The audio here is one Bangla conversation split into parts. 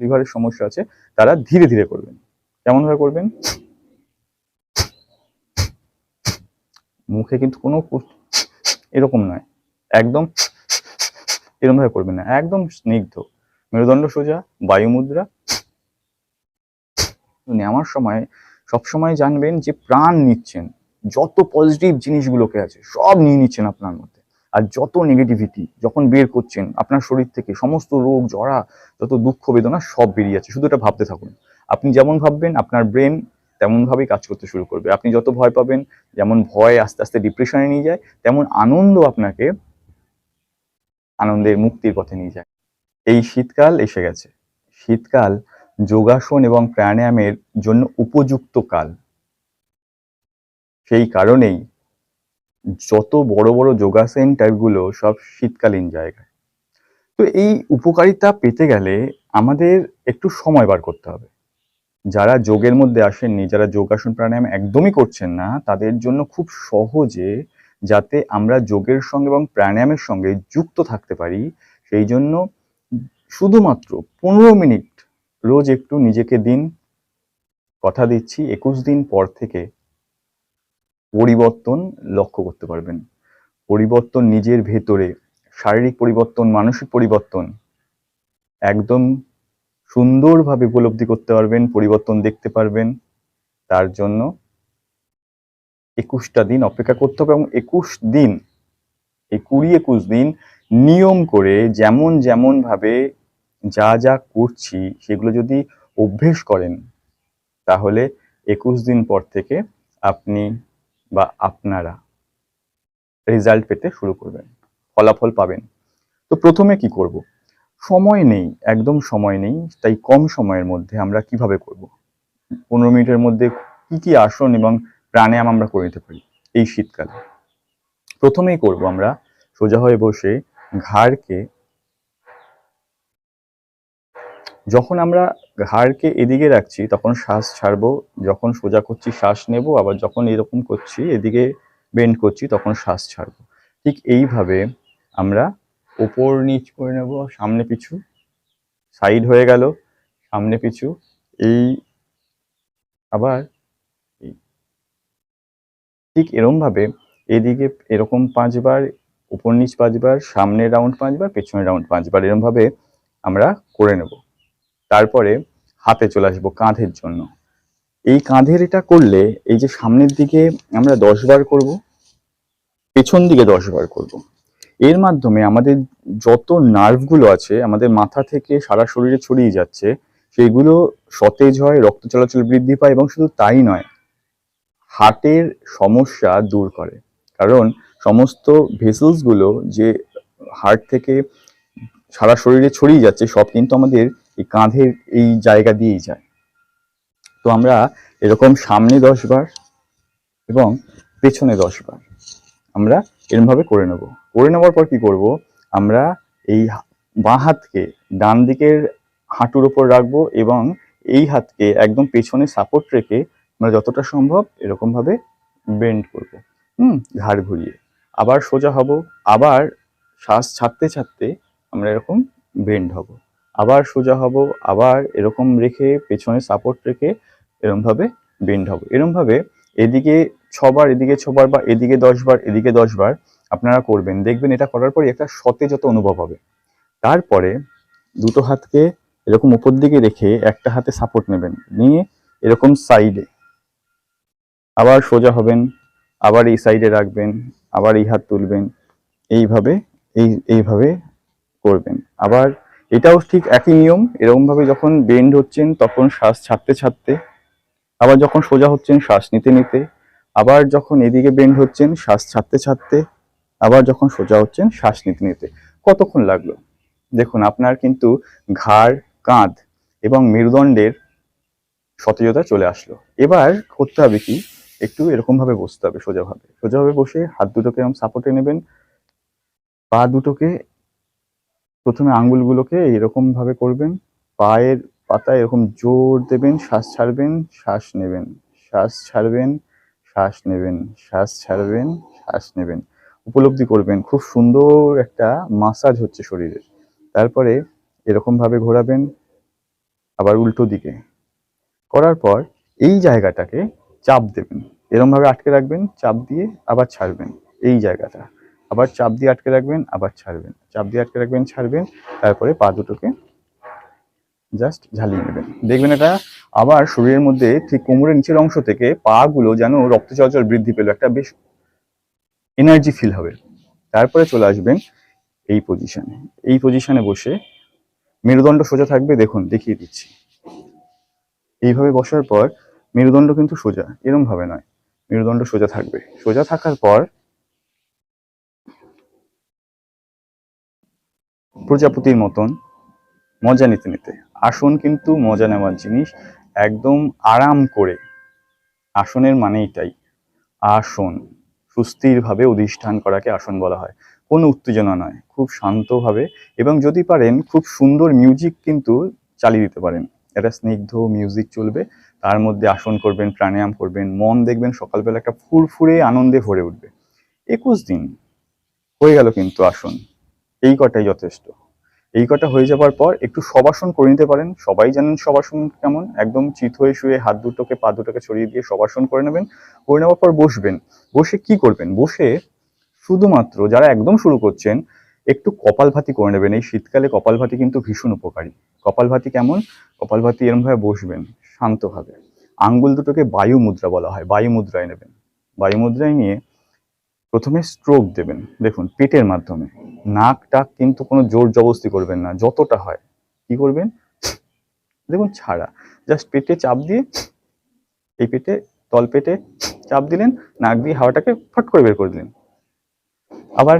লিভারের সমস্যা আছে, তারা ধীরে ধীরে করবেন। কেমন ভাবে করবেন? মুখে কিন্তু কোনো এরকম নয়। একদম এরকম ভাবে করবেন না। একদম স্নিগ্ধ। মেরুদণ্ড সোজা, বায়ু মুদ্রা। নেওয়ার সময় সবসময় জানবেন যে প্রাণ নিচ্ছেন। যত পজিটিভ জিনিসগুলোকে আছে, সব নিয়ে নিচ্ছেন আপনার মধ্যে। আর যত নেগেটিভিটি যখন বের করছেন, আপনার শরীর থেকে সমস্ত রোগ জড়া যত দুঃখ, বেদনা সব বেরিয়ে যাচ্ছে। শুধু এটা ভাবতে থাকুন। আপনি যেমন ভাববেন, আপনার ব্রেন তেমন ভাবেই কাজ করতে শুরু করবে। আপনি যত ভয় পাবেন, যেমন ভয় আস্তে আস্তে ডিপ্রেশনে নিয়ে যায়, তেমন আনন্দ আপনাকে আনন্দের মুক্তির পথে নিয়ে যায়। এই শীতকাল এসে গেছে। শীতকাল যোগাসন এবং প্রাণায়ামের জন্য উপযুক্ত কাল। সেই কারণেই যত বড় বড় যোগা সেন্টারগুলো সব শীতকালীন জায়গায়। তো এই উপকারিতা পেতে গেলে আমাদের একটু সময় বার করতে হবে। যারা যোগের মধ্যে আসেননি, যারা যোগাসন প্রাণায়াম একদমই করছেন না, তাদের জন্য খুব সহজে যাতে আমরা যোগের সঙ্গে এবং প্রাণায়ামের সঙ্গে যুক্ত থাকতে পারি, সেই জন্য শুধুমাত্র পনেরো মিনিট রোজ একটু নিজেকে দিন, কথা দিচ্ছি, একুশ দিন পর থেকে পরিবর্তন লক্ষ্য করতে পারবেন। পরিবর্তন নিজের ভেতরে, শারীরিক পরিবর্তন, মানসিক পরিবর্তন একদম সুন্দরভাবে উপলব্ধি করতে পারবেন, পরিবর্তন দেখতে পারবেন। তার জন্য একুশটা দিন অপেক্ষা করতে হবে এবং একুশ দিন এই কুড়ি একুশ দিন নিয়ম করে যেমন যেমন ভাবে যা যা করছি সেগুলো যদি অভ্যেস করেন, তাহলে একুশ দিন পর থেকে আপনি বা আপনারা রেজাল্ট পেতে শুরু করবেন, ফলাফল পাবেন। তো প্রথমে কি করব? সময় নেই, একদম সময় নেই, তাই কম সময়ের মধ্যে আমরা কীভাবে করব? পনেরো মিনিটের মধ্যে কি কি আসন এবং প্রাণায়াম আমরা করে নিতে পারি এই শীতকালে? প্রথমেই করব আমরা সোজা হয়ে বসে ঘাড়কে, যখন আমরা ঘাড়কে এদিকে রাখছি, তখন শ্বাস ছাড়বো, যখন সোজা করছি শ্বাস নেব, আবার যখন এরকম করছি, এদিকে বেন্ড করছি, তখন শ্বাস ছাড়বো। ঠিক এইভাবে আমরা ওপর নিচ করে নেব, সামনে পিছু সাইড হয়ে গেল, সামনে পিছু, এই আবার ঠিক এরমভাবে এদিকে এরকম পাঁচবার উপর নিচ পাঁচবার সামনের রাউন্ড পাঁচবার, পেছনের রাউন্ড পাঁচবার, এরমভাবে আমরা করে নেব। তারপরে হাতে চলে আসব কাঁধের জন্য। এই কাঁধের এটা করলে এই যে সামনের দিকে আমরা দশ বার করব, পেছন দিকে দশ বার করব। এর মাধ্যমে আমাদের যত নার্ভগুলো আছে, আমাদের মাথা থেকে সারা শরীরে ছড়িয়ে যাচ্ছে, সেগুলো সতেজ হয়, রক্ত চলাচল বৃদ্ধি পায় এবং শুধু তাই নয়, হার্টের সমস্যা দূর করে। কারণ সমস্ত ভেসেলসগুলো যে হার্ট থেকে সারা শরীরে ছড়িয়ে যাচ্ছে, সব কিন্তু আমাদের এই কাঁধের এই জায়গা দিয়েই যায়। তো আমরা এরকম সামনে দশ বার এবং পেছনে দশ বার আমরা এরমভাবে করে নেব। করে নেওয়ার পর কি করব? আমরা এই বাঁ হাতকে ডান দিকের হাঁটুর ওপর রাখব এবং এই হাতকে একদম পেছনে সাপোর্ট রেখে আমরা যতটা সম্ভব এরকমভাবে বেন্ড করব। হুম, ঘাড় ঘুরিয়ে। আবার সোজা হব, আবার শ্বাস ছাড়তে ছাড়তে আমরা এরকম বেন্ড হব। আবার সোজা হব, আবার এরকম রেখে পেছনে সাপোর্ট রেখে এরম ভাবে বেন্ড হব। এরম ভাবে এদিকে ছবার এদিকে ছবার বা এদিকে দশ বার এদিকে দশ বার আপনারা করবেন। দেখবেন এটা করার পরে একটা সতেজতা অনুভব হবে। তারপরে দুটো হাতকে এরকম উপর দিকে রেখে একটা হাতে সাপোর্ট নেবেন। নিয়ে এরকম সাইডে আবার সোজা হবেন, আবার এই সাইডে রাখবেন, আবার এই হাত তুলবেন। এইভাবে, এই, এইভাবে করবেন। আবার এটাও ঠিক একই নিয়ম। এরকম ভাবে যখন বেন্ড হচ্ছেন, তখন শ্বাস ছাড়তে ছাড়তে, আবার যখন সোজা হচ্ছেন, শ্বাস নিতে নিতে, আবার যখন এদিকে বেন্ড হচ্ছেন, শ্বাস ছাড়তে ছাড়তে, আবার যখন সোজা হচ্ছেন, শ্বাস নিতে নিতে। কতক্ষণ লাগল? দেখুন, আপনার কিন্তু ঘাড়, কাঁধ এবং মেরুদণ্ডের সতেজতা চলে আসলো। এবার করতে হবে কি? একটু এরকম ভাবে বসতে হবে সোজাভাবে। সোজাভাবে বসে হাত দুটোকে এরকম সাপোর্টে নেবেন, পা দুটোকে প্রথমে আঙ্গুলগুলোকে এরকম ভাবে করবেন, পায়ের পাতায় এরকম জোর দেবেন, শ্বাস ছাড়বেন, শ্বাস নেবেন, শ্বাস ছাড়বেন, শ্বাস নেবেন, শ্বাস ছাড়বেন, শ্বাস নেবেন। উপলব্ধি করবেন, খুব সুন্দর একটা মাসাজ হচ্ছে শরীরের। তারপরে এরকম ভাবে ঘোরাবেন, আবার উল্টো দিকে। করার পর এই জায়গাটাকে চাপ দেবেন। এরকম ভাবে আটকে রাখবেন, চাপ দিয়ে আবার ছাড়বেন। এই জায়গাটা। আবার চাপ দিয়ে আটকে রাখবেন, আবার ছাড়বেন। চাপ দিয়ে আটকে রাখবেন, ছাড়বেন, তারপরে পা দুটোকে জাস্ট ঝালিয়ে নেবেন। দেখবেন এটা আবার শরীরের মধ্যে ঠিক কোমরের নিচের অংশ থেকে পা গুলো যেন রক্ত চলাচল বৃদ্ধি পেল, একটা বেশ এনার্জি ফিল হবে। তারপরে চলে আসবেন এই পজিশনে এই পজিশনে বসে মেরুদণ্ড সোজা থাকবে, দেখুন, দেখিয়ে দিচ্ছি। এইভাবে বসার পর মেরুদণ্ড কিন্তু সোজা, এরম ভাবে নয়। মেরুদণ্ড সোজা থাকবে। সোজা থাকার পর প্রজাপতির মতন মজা নিতে নিতে। আসন কিন্তু মজা নেওয়ার জিনিস, একদম আরাম করে। আসনের মানে এটাই আসন, সুস্থিরভাবে অধিষ্ঠান করাকে আসন বলা হয়। কোনো উত্তেজনা নয়, খুব শান্তভাবে এবং যদি পারেন, খুব সুন্দর মিউজিক কিন্তু চালিয়ে দিতে পারেন। একটা স্নিগ্ধ মিউজিক চলবে, তার মধ্যে আসন করবেন, প্রাণায়াম করবেন, মন দেখবেন, সকালবেলা একটা ফুরফুরে আনন্দে ভরে উঠবে। একুশ দিন হয়ে গেল কিন্তু আসন। এই কটাই যথেষ্ট। এই কটা হয়ে যাবার পর একটু সবাসন করে নিতে পারেন। সবাই জানেন সবাসন কেমন। একদম চিত হয়ে শুয়ে হাত দুটোকে, পা দুটোকে ছড়িয়ে দিয়ে সবাসন করে নেবেন। করে নেওয়ার পর বসবেন। বসে কি করবেন? বসে শুধুমাত্র যারা একদম শুরু করছেন, একটু কপালভাতি করে নেবেন। এই শীতকালে কপালভাতি কিন্তু ভীষণ উপকারী। কপালভাতি কেমন? কপালভাতি এরম ভাবে বসবেন শান্তভাবে। আঙ্গুল দুটোকে বায়ু মুদ্রা বলা হয়। বায়ু মুদ্রায় নেবেন। বায়ু মুদ্রায় নিয়ে প্রথমে স্ট্রোক দেবেন। দেখুন পেটের মাধ্যমে। নাক, টাক কিন্তু কোনো জোর জবস্তি করবেন না, যতটা হয়। কি করবেন? দেখুন, ছাড়া। জাস্ট পেটে চাপ দিয়ে, এই পেটে, তল পেটে চাপ দিলেন, নাক দিয়ে হাওয়াটাকে ফট করে বের করে দিলেন। আবার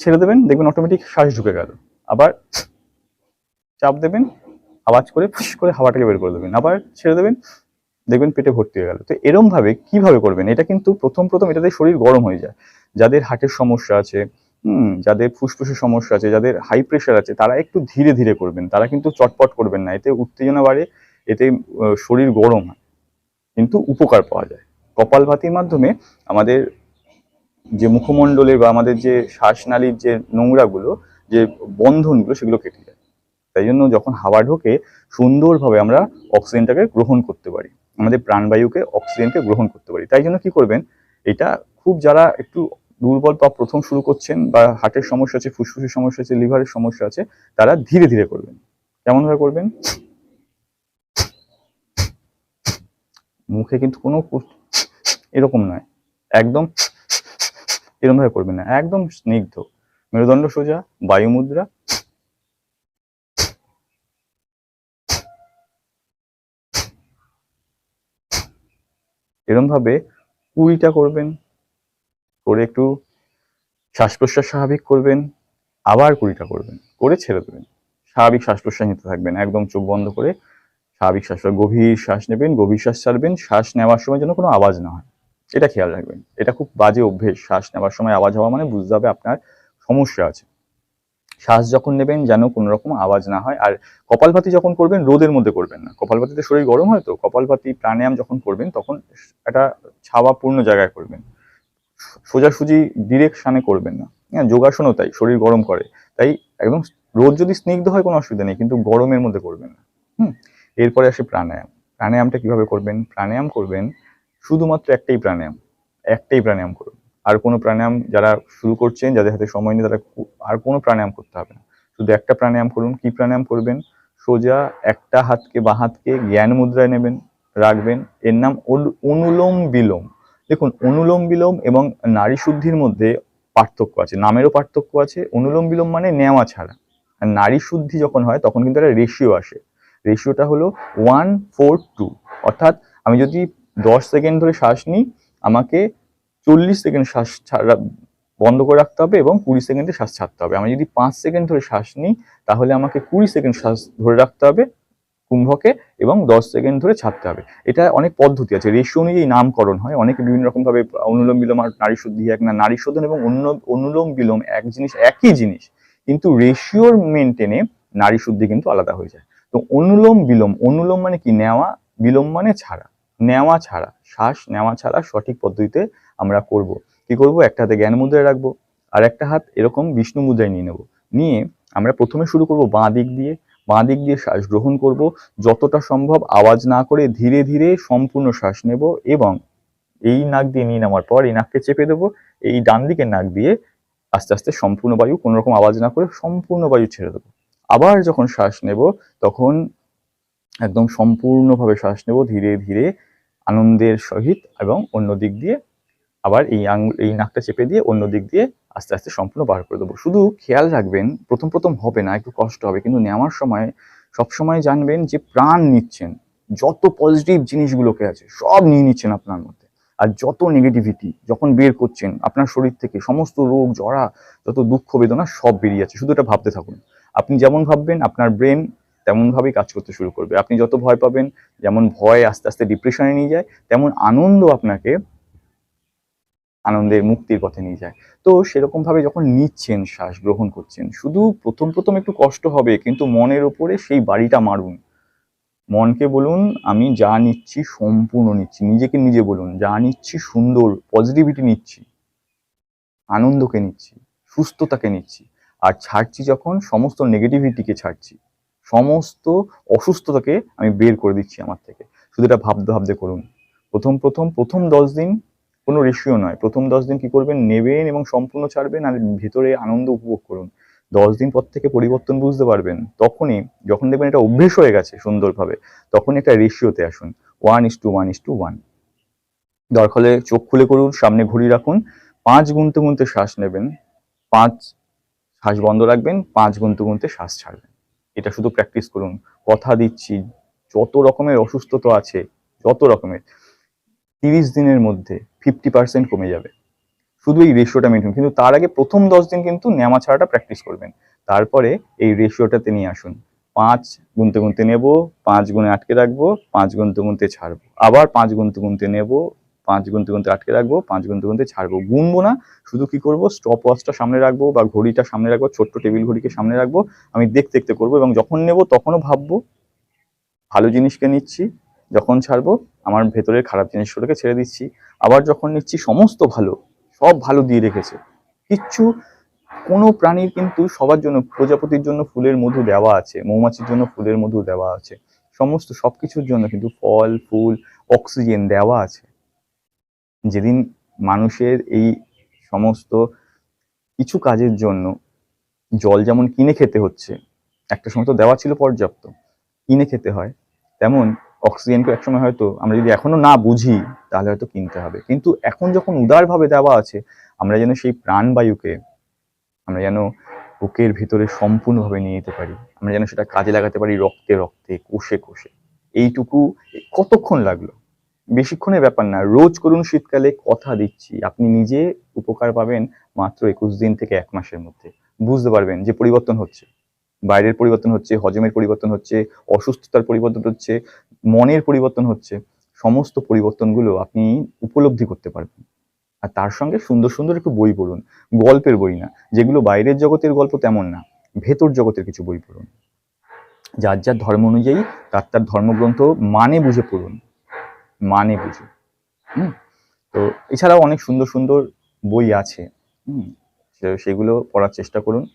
ছেড়ে দেবেন, দেখবেন অটোমেটিক শ্বাস ঢুকে গেল। আবার চাপ দেবেন, আওয়াজ করে ফুস করে হাওয়াটাকে বের করে দেবেন। আবার ছেড়ে দেবেন দেখবেন পেটে ভর্তি হয়ে গেল। তো এরম ভাবে কীভাবে করবেন? এটা কিন্তু প্রথম প্রথম এটাতে শরীর গরম হয়ে যায়। যাদের হার্টের সমস্যা আছে, হুম, যাদের ফুসফুসের সমস্যা আছে, যাদের হাই প্রেশার আছে, তারা একটু ধীরে ধীরে করবেন। তারা কিন্তু চটপট করবেন না। এতে উত্তেজনা বাড়ে, এতে শরীর গরম হয়। কিন্তু উপকার পাওয়া যায়। কপালভাতির মাধ্যমে আমাদের যে মুখমণ্ডলের বা আমাদের যে শ্বাসনালীর যে নোংরাগুলো, যে বন্ধনগুলো, সেগুলো কেটে যায়। তাই জন্য যখন হাওয়া ঢোকে, সুন্দরভাবে আমরা অক্সিজেনটাকে গ্রহণ করতে পারি। আমাদের প্রাণবায়ুকে অক্সিজেনকে গ্রহণ করতে পারি। তাই জন্য কি করবেন? এটা খুব যারা একটু দুর্বল বা প্রথম শুরু করছেন বা হার্টের সমস্যা আছে, ফুসফুসের সমস্যা আছে, লিভারের সমস্যা আছে, তারা ধীরে ধীরে করবেন। কেমন ভাবে করবেন? মুখে কিন্তু কোনো এরকম নয়। একদম এরকম ভাবে করবেন না। একদম স্নিগ্ধ। মেরুদণ্ড সোজা বায়ু মুদ্রা এরকম ভাবে কুড়িটা করবেন, করে একটু শ্বাস প্রশ্বাস স্বাভাবিক করবেন, আবার কুড়িটা করবেন, করে ছেড়ে দেবেন। স্বাভাবিক শ্বাস প্রশ্বাস নিতে থাকবেন, একদম চোখ বন্ধ করে স্বাভাবিক শ্বাস, গভীর শ্বাস নেবেন, গভীর শ্বাস ছাড়বেন, শ্বাস নেওয়ার সময় যেন কোনো আওয়াজ না হয়। এটা খেয়াল রাখবেন। এটা খুব বাজে অভ্যেস, শ্বাস নেওয়ার সময় আওয়াজ হওয়া মানে বুঝতে হবে আপনার সমস্যা আছে। শ্বাস যখন নেবেন যেন কোনো রকম আওয়াজ না হয়। আর কপালভাতি যখন করবেন, রোদের মধ্যে করবেন না। কপালভাতিতে শরীর গরম হয় তো কপালভাতি, প্রাণায়াম যখন করবেন, তখন একটা ছাওয়াপূর্ণ জায়গায় করবেন। সোজাসুজি ডিরেকশানে করবেন না। হ্যাঁ যোগাসনও তাই, শরীর গরম করে। তাই একদম রোদ যদি স্নিগ্ধ হয় কোনো অসুবিধা নেই, কিন্তু গরমের মধ্যে করবেন না। হুম? এরপরে আসে প্রাণায়াম। প্রাণায়ামটা কীভাবে করবেন? প্রাণায়াম করবেন শুধুমাত্র একটাই প্রাণায়াম। একটাই প্রাণায়াম করুন। আর কোনো প্রাণায়াম যারা শুরু করছেন, যাদের হাতে সময় নেই, তারা আর কোনো প্রাণায়াম করতে হবে না। শুধু একটা প্রাণায়াম করুন। কি প্রাণায়াম করবেন? সোজা একটা হাতকে বা হাতকে জ্ঞান মুদ্রায় নেবেন, রাখবেন। এর নাম অনুলোম বিলোম। দেখুন, অনুলোম বিলোম এবং নারী শুদ্ধির মধ্যে পার্থক্য আছে। নামেরও পার্থক্য আছে। অনুলোম বিলোম মানে নেওয়া ছাড়া। আর নারী শুদ্ধি যখন হয়, তখন কিন্তু একটা রেশিও আসে। রেশিওটা হলো ওয়ান ফোর টু অর্থাৎ আমি যদি দশ সেকেন্ড ধরে শ্বাস নিই, আমাকে চল্লিশ সেকেন্ড শ্বাস ছাড়া বন্ধ করে রাখতে হবে এবং কুড়ি সেকেন্ডে শ্বাস ছাড়তে হবে। আমি যদি পাঁচ সেকেন্ড ধরে শ্বাস নিই, তাহলে আমাকে কুড়ি সেকেন্ড শ্বাস ধরে রাখতে হবে কুম্ভকে এবং দশ সেকেন্ড ধরে ছাড়তে হবে। এটা অনেক পদ্ধতি আছে। রেশিও অনুযায়ী নামকরণ হয়। অনেকে বিভিন্ন রকমভাবে অনুলোম বিলোম আর নারী শুদ্ধি এক না, নারী শোধন এবং অন্য- অনুলোম বিলোম এক জিনিস, একই জিনিস। কিন্তু রেশিওর মেনটেনে নারী শুদ্ধি কিন্তু আলাদা হয়ে যায়। তো অনুলোম বিলোম, অনুলোম মানে কি? নেওয়া, বিলোম মানে ছাড়া। নেওয়া ছাড়া, শ্বাস নেওয়া ছাড়া সঠিক পদ্ধতিতে আমরা করব। কি করব? একটা হাতে জ্ঞান মুদ্রায় রাখব, আর একটা হাত এরকম বিষ্ণু মুদ্রায় নিয়ে নেব। নিয়ে আমরা প্রথমে শুরু করব বাঁ দিক দিয়ে। বাঁ দিক দিয়ে শ্বাস গ্রহণ করব। যতটা সম্ভব আওয়াজ না করে ধীরে ধীরে সম্পূর্ণ শ্বাস নেব এবং এই নাক দিয়ে নিয়ে নেওয়ার পর এই নাককে চেপে দেবো। এই ডান দিকের নাক দিয়ে আস্তে আস্তে সম্পূর্ণ বায়ু কোনো রকম আওয়াজ না করে সম্পূর্ণ বায়ু ছেড়ে দেবো। আবার যখন শ্বাস নেব, তখন একদম সম্পূর্ণভাবে শ্বাস নেব ধীরে ধীরে আনন্দের সহিত এবং অন্য দিক দিয়ে আবার এই আঙুল এই নাকটা চেপে দিয়ে অন্য দিক দিয়ে আস্তে আস্তে সম্পূর্ণ বার করে দেবো। শুধু খেয়াল রাখবেন, প্রথম প্রথম হবে না, একটু কষ্ট হবে, কিন্তু নেওয়ার সময় সবসময় জানবেন যে প্রাণ নিচ্ছেন, যত পজিটিভ জিনিসগুলোকে আছে সব নিয়ে নিচ্ছেন আপনার মধ্যে। আর যত নেগেটিভিটি যখন বের করছেন, আপনার শরীর থেকে সমস্ত রোগ জড়া যত দুঃখ, বেদনা সব বেরিয়ে যাচ্ছে, শুধু এটা ভাবতে থাকুন। আপনি যেমন ভাববেন, আপনার ব্রেন তেমনভাবেই কাজ করতে শুরু করবে। আপনি যত ভয় পাবেন, যেমন ভয় আস্তে আস্তে ডিপ্রেশনে নিয়ে যায়, তেমন আনন্দ আপনাকে আনন্দের মুক্তির পথে নিয়ে যায়। তো সেরকম ভাবে যখন নিচ্ছেন, শ্বাস গ্রহণ করছেন, শুধু প্রথম প্রথম একটু কষ্ট হবে, কিন্তু মনের ওপরে সেই বাড়িটা মারুন। মনকে বলুন, আমি যা নিচ্ছি সম্পূর্ণ নিচ্ছি। নিজেকে নিজে বলুন, যা নিচ্ছি সুন্দর পজিটিভিটি নিচ্ছি। আনন্দকে নিচ্ছি, সুস্থতাকে নিচ্ছি। আর ছাড়ছি যখন, সমস্ত নেগেটিভিটিকে ছাড়ছি। সমস্ত অসুস্থতাকে আমি বের করে দিচ্ছি আমার থেকে। শুধু এটা ভাবতে ভাবতে করুন। প্রথম প্রথম প্রথম দশ দিন কোনো রেশিও নয়। প্রথম দশ দিন কি করবেন? নেবেন এবং সম্পূর্ণ ছাড়বেন আর ভেতরে আনন্দ উপভোগ করুন। দশ দিন পর থেকে পরিবর্তন বুঝতে পারবেন। তখনই যখন দেখবেন এটা অভ্যেস হয়ে গেছে সুন্দরভাবে তখন একটা রেশিওতে আসুন। One is to one is to one দরকার চোখ খুলে করুন, সামনে ঘড়ি রাখুন। পাঁচ গুনতে গুনতে শ্বাস নেবেন। পাঁচ, শ্বাস বন্ধ রাখবেন। পাঁচ গুনতে গুনতে শ্বাস ছাড়বেন। এটা শুধু প্র্যাকটিস করুন। কথা দিচ্ছি, যত রকমের অসুস্থতা আছে, যত রকমের, তিরিশ দিনের মধ্যে ফিফটি পার্সেন্ট কমে যাবে। শুধু এই রেশিওটা মেনটেন কিন্তু তার আগে প্রথম দশ দিন কিন্তু নেমা ছাড়াটা প্র্যাকটিস করবেন। তারপরে এই রেশিওটাতে নিয়ে আসুন। পাঁচ গুনতে গুনতে নেব, পাঁচ গুণে আটকে রাখব, পাঁচ গুনতে গুনতে ছাড়বো। আবার পাঁচ গুনতে গুনতে নেব পাঁচ গুনতে গুনতে আটকে রাখব, পাঁচ গুনতে গুনতে ছাড়বো। গুনবো না, শুধু কি করব? স্টপ ওয়াচটা সামনে রাখব বা ঘড়িটা সামনে রাখব, ছোট্ট টেবিল ঘড়িকে সামনে রাখব, আমি দেখতে দেখতে করব এবং যখন নেব তখনও ভাববো, ভালো জিনিসকে নিচ্ছি, যখন ছাড়বো আমার ভেতরের খারাপ জিনিসগুলোকে ছেড়ে দিচ্ছি। আবার যখন নিচ্ছি সমস্ত ভালো, সব ভালো দিয়ে রেখেছে। কিচ্ছু, কোনো প্রাণীর কিন্তু সবার জন্য প্রজাপতির জন্য ফুলের মধু দেওয়া আছে, মৌমাছির জন্য ফুলের মধু দেওয়া আছে। সমস্ত সব কিছুর জন্য কিন্তু ফল, ফুল অক্সিজেন দেওয়া আছে। যেদিন মানুষের এই সমস্ত কিছু কাজের জন্য জল যেমন কিনে খেতে হচ্ছে, একটা সময় তো দেওয়া ছিল পর্যাপ্ত, কিনে খেতে হয়, তেমন অক্সিজেনকে একসময় হয়তো আমরা যদি এখনও না বুঝি, তাহলে হয়তো কিনতে হবে। কিন্তু এখন যখন উদারভাবে দেওয়া আছে, আমরা যেন সেই প্রাণবায়ুকে আমরা যেন বুকের ভিতরে সম্পূর্ণভাবে নিয়ে যেতে পারি, আমরা যেন সেটা কাজে লাগাতে পারি রক্তে রক্তে, কোষে কোষে। এইটুকু কতক্ষণ লাগল? বেশিক্ষণের ব্যাপার না, রোজ করুন শীতকালে কথা দিচ্ছি। আপনি নিজে উপকার পাবেন মাত্র একুশ দিন থেকে এক মাসের মধ্যে। বুঝতে পারবেন যে পরিবর্তন হচ্ছে। বাইরের পরিবর্তন হচ্ছে, হজমের পরিবর্তন হচ্ছে, অসুস্থতার পরিবর্তন হচ্ছে, মনের পরিবর্তন হচ্ছে। সমস্ত পরিবর্তনগুলো আপনি উপলব্ধি করতে পারবেন। আর তার সঙ্গে সুন্দর সুন্দর একটু বই পড়ুন। গল্পের বই না, যেগুলো বাইরের জগতের গল্প তেমন না, ভেতর জগতের কিছু বই পড়ুন। যার যার ধর্ম অনুযায়ী তার তার ধর্মগ্রন্থ মানে বুঝে পড়ুন। মানে বুঝে। হুম? তো এছাড়াও অনেক সুন্দর সুন্দর বই আছে। সেগুলো পড়ার চেষ্টা করুন,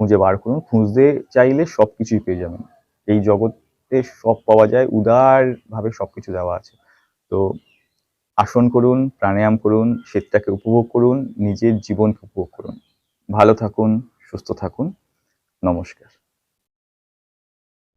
খুঁজে বার করুন। খুঁজতে চাইলে সব কিছুই পেয়ে যাবেন। এই জগতে সব পাওয়া যায়, উদারভাবে সব কিছু দেওয়া আছে। তো আসন করুন, প্রাণায়াম করুন শীতটাকে উপভোগ করুন, নিজের জীবনকে উপভোগ করুন। ভালো থাকুন, সুস্থ থাকুন। নমস্কার।